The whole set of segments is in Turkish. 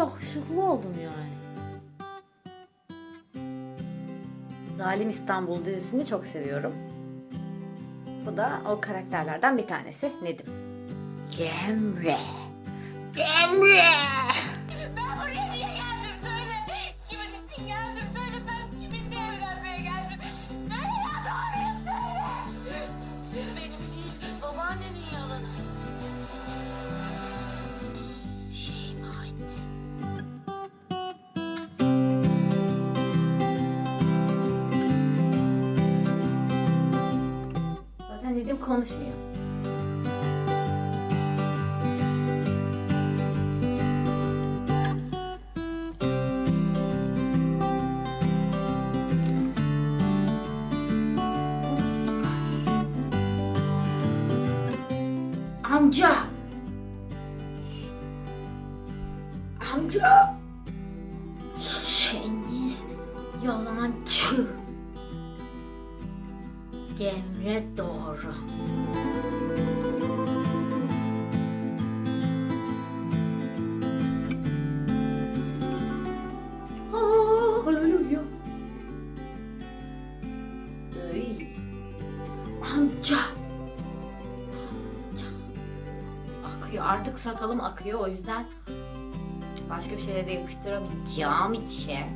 yakışıklı oldum yani. Zalim İstanbul dizisini çok seviyorum. Bu da o karakterlerden bir tanesi Nedim. Cemre. Cemre. Nedim konuşmuyor. Amca. Amca. Şeniz yalancı. Cemre doğru. Ey. Amca. Amca. Akıyor. Artık sakalım akıyor. O yüzden başka bir şeyle de yapıştıramayacağım için.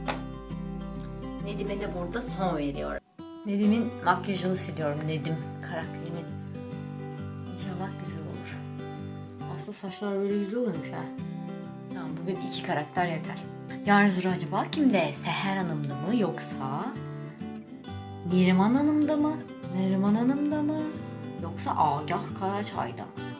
Nedim'e de burada son veriyorum. Nedim'in makyajını siliyorum. Nedim karakterimin. İnşallah güzel olur. Aslında saçlar böyle güzel olmuş ha. Tamam bugün iki karakter yeter. Yarın sıra acaba kimde? Seher Hanım'da mı yoksa Neriman Hanım'da mı? Neriman Hanım'da mı? Yoksa Agah Kayaçay'da mı?